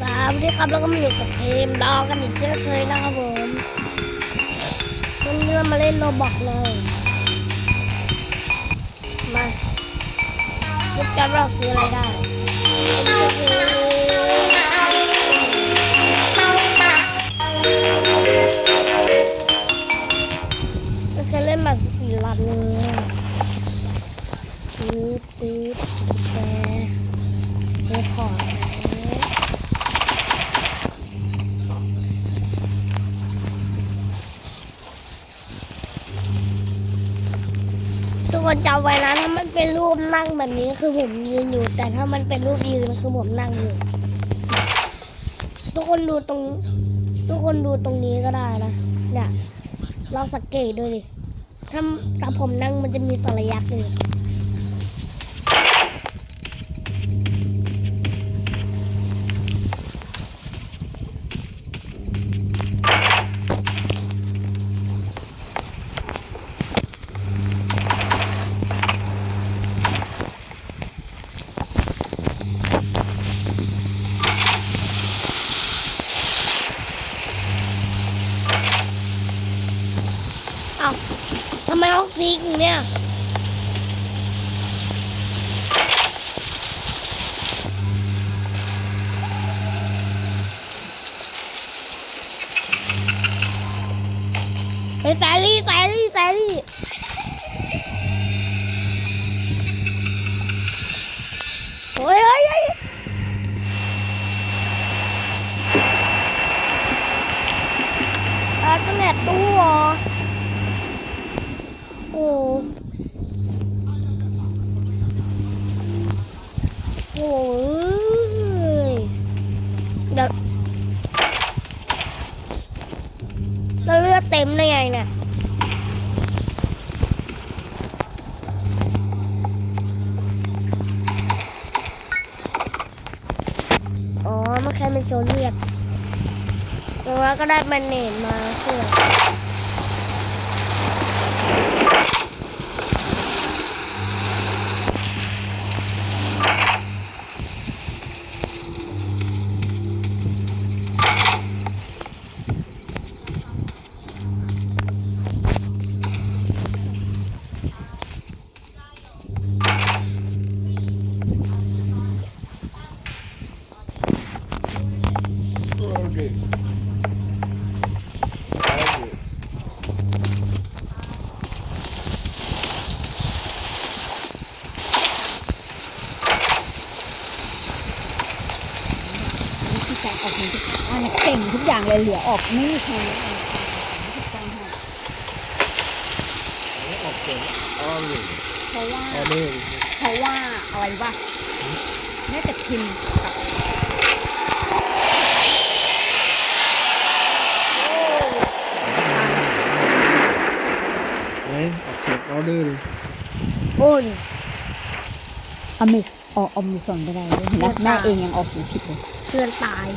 สวัสดีครับแล้วก็มาอยู่กับเกมดอกันอีกเช่นเคยนะครับผมวันนี้เรามาเล่นโรบอกเลย มาคิดจะเราซื้ออะไรได้ คนจำไว้นะถ้ามันเป็นรูปนั่งแบบนี้คือผมยืนอยู่ แต่ถ้ามันเป็นรูปยืนคือผมนั่งอยู่ ทุกคนดูตรง ทุกคนดูตรงนี้ก็ได้นะเนี่ยเราสังเกตดูดิถ้ากับผมนั่งมันจะมีสระยักษ์อยู่ กซิกเนี่ยไปแซลลี่แซ ก็ได้มันเนตมาเพื่อวิธีการออกเงินทุก อันเนี่ยเก่งทุกอย่างเลยเหลือออกไม่มีใครเลยทุกการให้ออกเสียงอ้อมอยู่เพราะว่าออเดอร์เพราะว่าอะไรวะแม่แต่พิมพ์กับเฮ้ยออกเสียงออเดอร์เลยโอ้ยอมิสออกอมิซอนก็ได้ด้วยเห็นไหมแม่เองยังออกเสียงผิดเลยเพื่อนตาย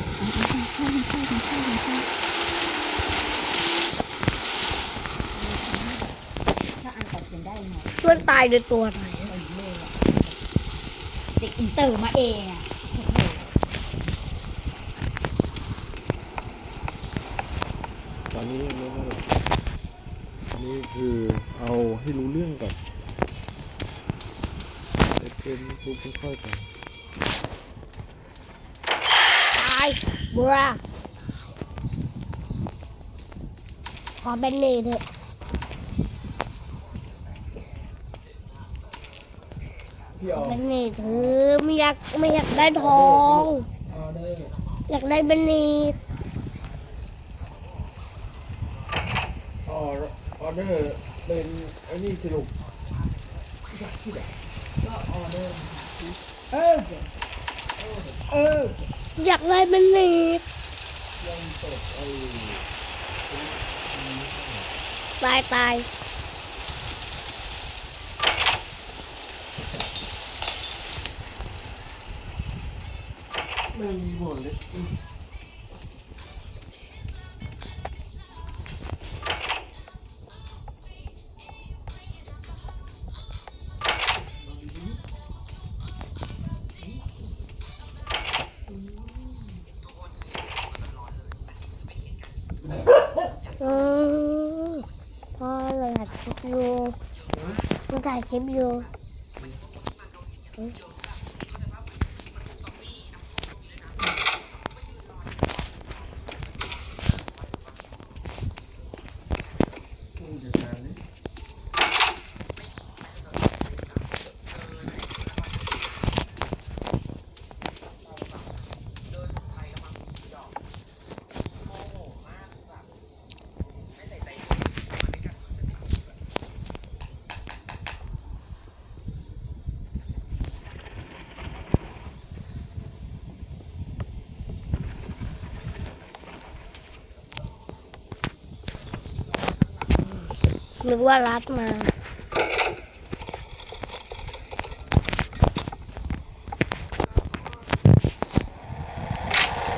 ถ้าอ่านออกเสียงได้หน่อยเพื่อนตายโดยตัวไหนเออเลยอะเด็กอินเตอร์มาเองอะโอ้โหตอนนี้ไม่ได้หรอกนี่คือเอาให้รู้เรื่องก่อนเป็นปุ๊บค่อยๆไป ตายบัวขอแบนเนตเถอะพี่ออแบนเนตเถอะไม่อยากไม่อยากได้ทองออเดอร์อยากได้แบนเนตออออเดอร์เป็นไอ้นี่สรุปก็ออเดอร์เออเออ อยากได้มันเนตยังตกตายตายไม่มีหมดเลย ถ่ายคลิปอยู่ นึกว่ารัดมา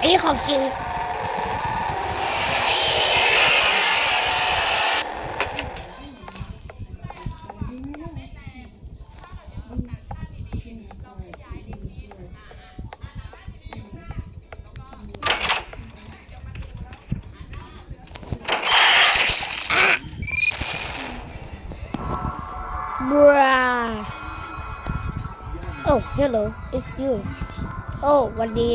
อันนี้ของจริง hello. It's you. Oh วันดี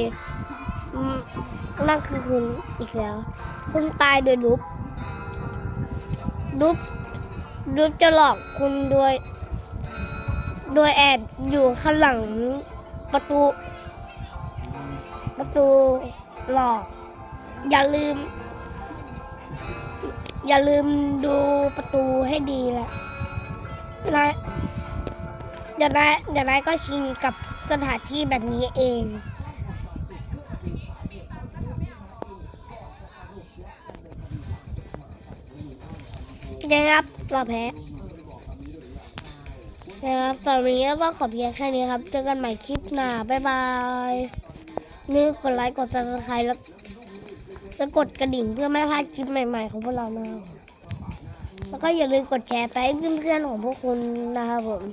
นั่นคือคุณอีกแล้ว คุณตายโดยลุบลุบลุบจะหลอกคุณโดย โดยแอบอยู่ข้างหลังประตู ประตูหลอก อย่าลืม อย่าลืมดูประตูให้ดีแหละนาย เดี๋ยวนายเดี๋ยวนายก็ชินกับสถานที่แบบนี้เองนะครับเราแพ้นะครับตอนนี้ก็ขอเพียงแค่นี้ครับ เจอกันใหม่คลิปหน้า บ๊ายบายนี่กดไลค์ กดซับสไครต์แล้วแล้วกดกระดิ่งเพื่อไม่พลาดคลิปใหม่ ๆ ของพวกเรานะครับแล้วก็อย่าลืมกดแชร์ไปให้เพื่อนๆของพวกคุณนะครับผม